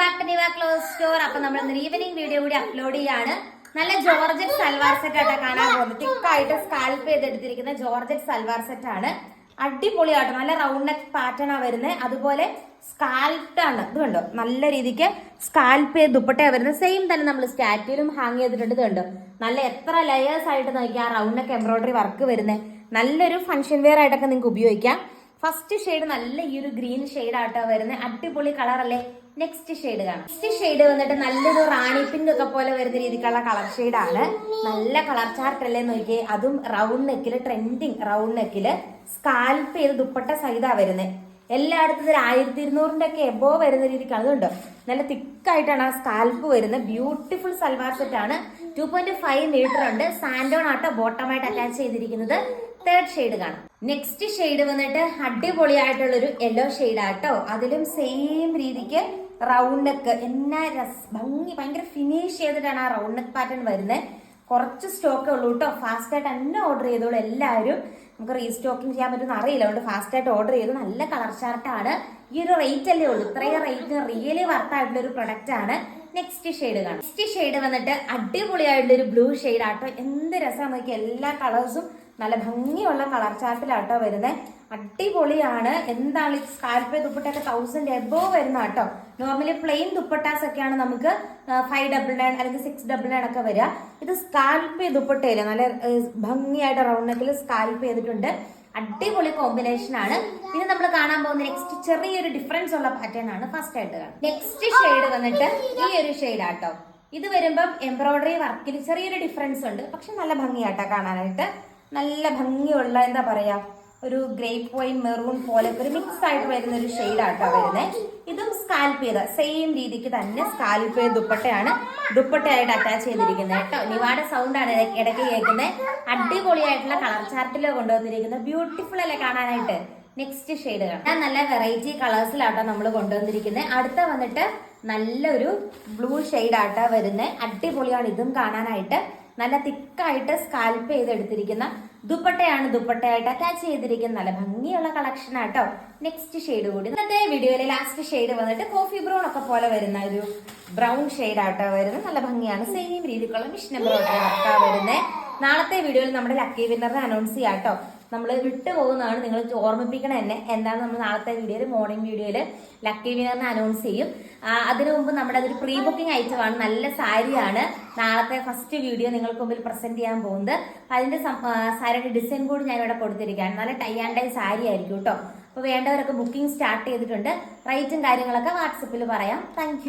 Back close store അപ്പൊ നമ്മൾ evening video കൂടി അപ്ലോഡ് ചെയ്യാണ്. നല്ല ജോർജറ്റ് സൽവാർ സെറ്റ് ആയിട്ടാണ് കാണാൻ പോകുന്നത്. തിക്കായിട്ട് സ്കാൽപ്പ് ചെയ്തെടുത്തിരിക്കുന്ന ജോർജറ്റ് സൽവാർ സെറ്റ് ആണ്. അടിപൊളിയാട്ടോ. നല്ല റൗണ്ട് നെക്ക് പാറ്റേൺ ആണ് വരുന്നത് അതുപോലെ സ്കാൽപ്ഡ് ആണ്. ഇത് കണ്ടോ? നല്ല രീതിക്ക് സ്കാൽപ്പ് ചെയ്ത് ദുപ്പട്ടയാ വരുന്നത്. സെയിം തന്നെ നമ്മൾ സ്റ്റാറ്റ്യൂലും ഹാങ് ചെയ്തിട്ടുണ്ട്. ഇത് കണ്ടോ? നല്ല എത്ര ലെയേഴ്സ് ആയിട്ട് നോക്കിയാൽ ആ റൗണ്ട് നെക്ക് എംബ്രോയിഡറി വർക്ക് വരുന്നത് നല്ലൊരു ഫംഗ്ഷൻ വെയർ ആയിട്ടൊക്കെ നിങ്ങൾക്ക് ഉപയോഗിക്കാം. ഫസ്റ്റ് ഷെയ്ഡ് നല്ല ഈ ഒരു ഗ്രീൻ ഷെയ്ഡ് ആട്ടോ വരുന്നത് അടിപൊളി കളർ അല്ലേ? നെക്സ്റ്റ് ഷെയ്ഡ് കാണാം. നെക്സ്റ്റ് ഷെയ്ഡ് വന്നിട്ട് നല്ലൊരു റാണി പിങ്ക് ഒക്കെ പോലെ വരുന്ന രീതിക്കുള്ള കളർ ആണ്. നല്ല കളർ ചാർട്ട് അല്ലേ നോക്കിയേ? അതും റൗണ്ട് നെക്കിൽ ട്രെൻഡിങ് റൗണ്ട് നെക്കിൽ സ്കാൽപ്പ് ചെയ്ത് ദുപ്പട്ട സഹിതാ വരുന്നത് എല്ലായിടത്തും ഒരു ആയിരത്തി ഇരുന്നൂറിന്റെ ഒക്കെ എബോ വരുന്ന രീതിക്ക് അതുണ്ട് നല്ല തിക്കായിട്ടാണ് ആ സ്കാൽപ്പ് വരുന്നത്. ബ്യൂട്ടിഫുൾ സൽവാർ സെറ്റ് ആണ്. ടു പോയിന്റ് ഫൈവ് മീറ്റർ ഉണ്ട്. സാൻഡോൺ ആട്ടോ ബോട്ടമായിട്ട് അറ്റാച്ച് ചെയ്തിരിക്കുന്നത്. തേർഡ് ഷെയ്ഡ് കാണാം. നെക്സ്റ്റ് ഷെയ്ഡ് വന്നിട്ട് അടിപൊളിയായിട്ടുള്ള ഒരു യെല്ലോ ഷെയ്ഡ് ആട്ടോ. അതിലും സെയിം രീതിക്ക് റൗണ്ട് നെക്ക് എന്നാ രസ് ഭംഗി ഭയങ്കര ഫിനിഷ് ചെയ്തിട്ടാണ് ആ റൗണ്ട് നെക്ക് പാറ്റേൺ വരുന്നത്. കുറച്ച് സ്റ്റോക്കേ ഉള്ളൂ കേട്ടോ. ഫാസ്റ്റായിട്ട് തന്നെ ഓർഡർ ചെയ്തോളൂ എല്ലാവരും. നമുക്ക് റീസ്റ്റോക്കിംഗ് ചെയ്യാൻ പറ്റുമെന്ന് അറിയില്ല. അതുകൊണ്ട് ഫാസ്റ്റായിട്ട് ഓർഡർ ചെയ്തു. നല്ല കളർ ഷർട്ടാണ് ഈ ഒരു റേറ്റ് അല്ലേ ഉള്ളൂ. ഇത്രയും റേറ്റ് റിയലി വർത്ത് ആയിട്ടുള്ള ഒരു പ്രൊഡക്റ്റ് ആണ്. നെക്സ്റ്റ് ഷെയ്ഡ് കാണാം. നെക്സ്റ്റ് ഷെയ്ഡ് വന്നിട്ട് അടിപൊളിയായിട്ടുള്ള ഒരു ബ്ലൂ ഷെയ്ഡ് ആട്ടോ. എന്ത് രസമാണ് നോക്കി എല്ലാ കളേഴ്സും നല്ല ഭംഗിയുള്ള കളർ ചാർട്ടിലാട്ടോ വരുന്നത് അടിപൊളിയാണ്. എന്താണ് ഈ സ്കാൽപ്പ് ദുപ്പട്ടൊക്കെ തൗസൻഡ് എബോ വരുന്ന കേട്ടോ നോർമലി പ്ലെയിൻ ദുപ്പട്ടാസ് ഒക്കെയാണ് നമുക്ക് ഫൈവ് ഡബിൾ നയൻ അല്ലെങ്കിൽ സിക്സ് ഡബിൾ നയൻ ഒക്കെ വരിക. ഇത് സ്കാൽപ്പ് ദുപ്പട്ടയില്ല. നല്ല ഭംഗിയായിട്ട് റൗണ്ട് നെക്കിൽ സ്കാൽപ്പ് ചെയ്തിട്ടുണ്ട്. അടിപൊളി കോമ്പിനേഷൻ ആണ്. ഇനി നമ്മൾ കാണാൻ പോകുന്ന നെക്സ്റ്റ് ചെറിയൊരു ഡിഫറൻസ് ഉള്ള പാറ്റേൺ ആണ് ഫസ്റ്റ് ആയിട്ട് കാണാം നെക്സ്റ്റ് ഷെയ്ഡ് വന്നിട്ട് ഈ ഒരു ഷെയ്ഡ് ആട്ടോ. ഇത് വരുമ്പം എംബ്രോയിഡറി വർക്കിൽ ചെറിയൊരു ഡിഫറൻസ് ഉണ്ട്. പക്ഷെ നല്ല ഭംഗിയാട്ടോ കാണാനായിട്ട്. നല്ല ഭംഗിയുള്ള എന്താ പറയാ ഒരു ഗ്രേപ്പ് വൈൻ മെറൂൺ പോലെ ഒരു മിക്സ് ആയിട്ട് വരുന്ന ഒരു ഷെയ്ഡാട്ടോ വരുന്നത് ഇതും സ്കാൽപ്പ് സെയിം രീതിക്ക് തന്നെ സ്കാൽപ്പ് ദുപ്പട്ടയാണ് ദുപ്പട്ടയായിട്ട് അറ്റാച്ച് ചെയ്തിരിക്കുന്നത് കേട്ടോ. സൗണ്ട് ആണ് ഇടയ്ക്ക് കേൾക്കുന്നത് അടിപൊളിയായിട്ടുള്ള കളർ ചാർട്ടിൽ കൊണ്ടുവന്നിരിക്കുന്നത്. ബ്യൂട്ടിഫുൾ അല്ലേ കാണാനായിട്ട്? നെക്സ്റ്റ് ഷെയ്ഡ് കാണാം. നല്ല വെറൈറ്റി കളേഴ്സിലാട്ടോ നമ്മൾ കൊണ്ടുവന്നിരിക്കുന്നത് അടുത്ത വന്നിട്ട് നല്ലൊരു ബ്ലൂ ഷെയ്ഡ് ആട്ടാ വരുന്നത് അടിപൊളിയാണ് ഇതും കാണാനായിട്ട്. നല്ല തിക്കായിട്ട് സ്കാൽപ്പ് ചെയ്തെടുത്തിരിക്കുന്ന ദുപ്പട്ടയാണ് ദുപ്പട്ടയായിട്ട് അറ്റാച്ച് ചെയ്തിരിക്കുന്ന നല്ല ഭംഗിയുള്ള കളക്ഷൻ ആട്ടോ. നെക്സ്റ്റ് ഷെയ്ഡ് കൂടി. ഇന്നത്തെ വീഡിയോയിലെ ലാസ്റ്റ് ഷെയ്ഡ് വന്നിട്ട് കോഫി ബ്രൗൺ ഒക്കെ പോലെ വരുന്ന ഒരു ബ്രൗൺ ഷെയ്ഡ് ആട്ടോ വരുന്നത്. നല്ല ഭംഗിയാണ്. സെയിം രീതിക്കുള്ള മിഷൻ ബ്രൗൺ ആട്ടോ വരുന്നത് നാളത്തെ വീഡിയോയിൽ നമ്മുടെ ലക്കി വിന്നറിനെ അനൗൺസ് ചെയ്യാം കേട്ടോ നമ്മൾ വിട്ടു പോകുന്നതാണ് നിങ്ങൾ ഓർമ്മിപ്പിക്കണം എന്നെ എന്താണ് നമ്മൾ നാളത്തെ വീഡിയോയിൽ മോർണിംഗ് വീഡിയോയിൽ ലക്കി വിനറിനെ അനൗൺസ് ചെയ്യും. അതിനു മുമ്പ് നമ്മുടെ അതൊരു പ്രീ ബുക്കിംഗ് ഐറ്റമാണ് നല്ല സാരിയാണ് നാളത്തെ ഫസ്റ്റ് വീഡിയോ നിങ്ങൾക്ക് മുമ്പിൽ പ്രസന്റ് ചെയ്യാൻ പോകുന്നത്. അതിന്റെ സാരിയുടെ ഡിസൈൻ കൂടി ഞാൻ ഇവിടെ കൊടുത്തിരിക്കുകയാണ്. നല്ല ടൈ ആൻഡ് ടൈ സാരി ആയിരിക്കും കേട്ടോ. അപ്പോൾ വേണ്ടവരൊക്കെ ബുക്കിംഗ് സ്റ്റാർട്ട് ചെയ്തിട്ടുണ്ട്. റേറ്റും കാര്യങ്ങളൊക്കെ വാട്സപ്പിൽ പറയാം. താങ്ക്